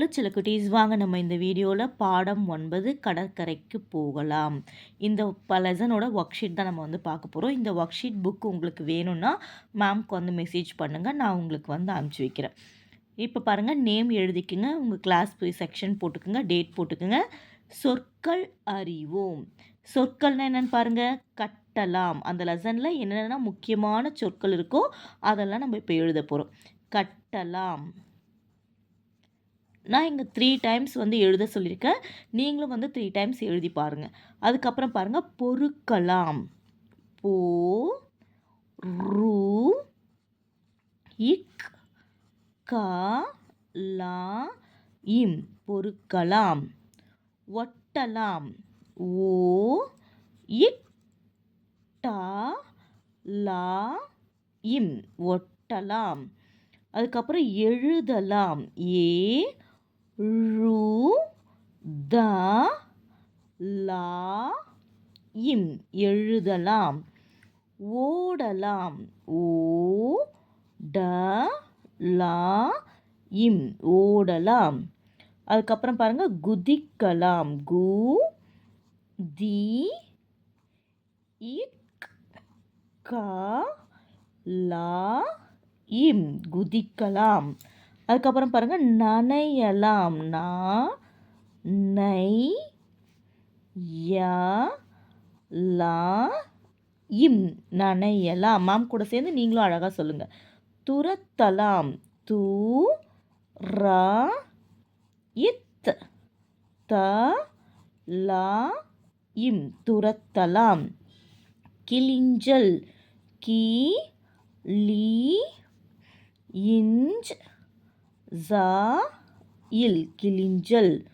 சில குட்டீஸ் வாங்க நம்ம இந்த வீடியோவில் பாடம் ஒன்பது கடற்கரைக்கு போகலாம். இந்த லெசனோட ஒர்க் ஷீட் தான் நம்ம வந்து பார்க்க போகிறோம் இந்த ஒர்க் ஷீட் புக் உங்களுக்கு வேணும்னா மேம்க்கு வந்து மெசேஜ் பண்ணுங்கள் நான் உங்களுக்கு வந்து அனுப்பிச்சி வைக்கிறேன். இப்போ பாருங்கள் நேம் எழுதிக்குங்க. உங்கள் கிளாஸ் போய் செக்ஷன் போட்டுக்குங்க. டேட் போட்டுக்குங்க. சொற்கள் அறிவோம். சொற்கள்னால் என்னென்னு பாருங்கள் கட்டலாம். அந்த லெசனில் என்னென்ன முக்கியமான சொற்கள் இருக்கோ அதெல்லாம் நம்ம இப்போ எழுத போகிறோம் கட்டலாம். நான் இங்கே த்ரீ டைம்ஸ் வந்து எழுத சொல்லியிருக்கேன். நீங்களும் வந்து த்ரீ டைம்ஸ் எழுதி பாருங்கள் அதுக்கப்புறம் பாருங்கள் பொறுக்கலாம் போ ரூ இக் கா லா இம். பொறுக்கலாம் ஒட்டலாம். ஓ இக் டா லா இம். ஒட்டலாம். அதுக்கப்புறம் எழுதலாம். ஏ ழு த லா இம் எழுதலாம். ஓடலாம். ஓ ட லா இம் ஓடலாம். அதுக்கப்புறம் பாருங்கள் குதிக்கலாம். கு தி இக் கா லா இம் குதிக்கலாம். அதுக்கப்புறம் பாருங்கள் நனையலாம். நா நை யா லா இம். நனையலாம். மாம் கூட சேர்ந்து நீங்களும் அழகாக சொல்லுங்கள் துரத்தலாம். தூ ரா இத். த லா இம். துரத்தலாம். கிளிஞ்சல். கி லீ இஞ்ச். ஜா இல் கிளிஞ்சல்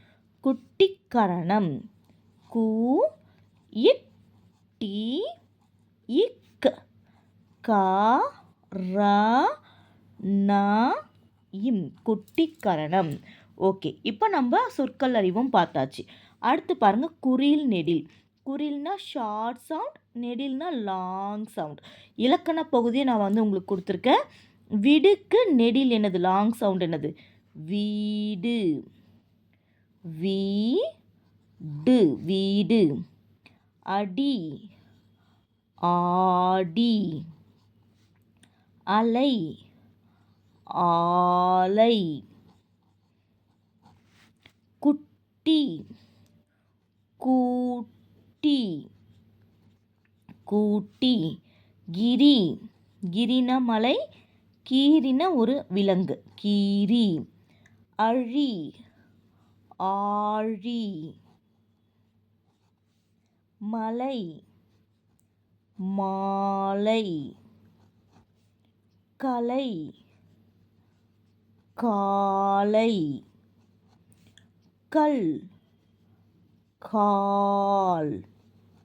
குட்டிக்கரணம். கு இக் டி இக் கா ரா நா இம் குட்டிக்கரணம். ஓகே இப்போ நம்ம சொற்கள் அறிவும் பார்த்தாச்சு. அடுத்து பாருங்கள் குரில் நெடில். குரில்னா ஷார்ட் சவுண்ட் நெடில்னா லாங் சவுண்ட். இலக்கண பகுதியை நான் வந்து உங்களுக்கு கொடுத்துருக்கேன். விடுக்கு நெடில் என்னது? லாங் சவுண்ட் என்னது? வீடு. வீடு. வீடு. அடி. ஆடி. அலை. ஆலை. குட்டி. கூட்டி. கூட்டி. கிரி. கிரினமலை. மலை கீரின ஒரு விலங்கு. கீரி அழி. ஆழி. மலை. மாலை. கலை. காலை. கல். கால்.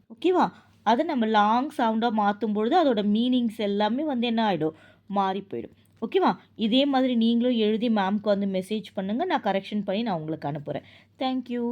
ஓகேவா? அதை நம்ம லாங் சவுண்டாக மாற்றும் பொழுது அதோட மீனிங்ஸ் எல்லாமே வந்து என்ன ஆகிடும் மாறி போயிடும். ஓகேவா? இதே மாதிரி நீங்களும் எழுதி மேம்க்கு வந்து மெசேஜ் பண்ணுங்கள் நான் கரெக்ஷன் பண்ணி நான் உங்களுக்கு அனுப்புகிறேன் தேங்க்யூ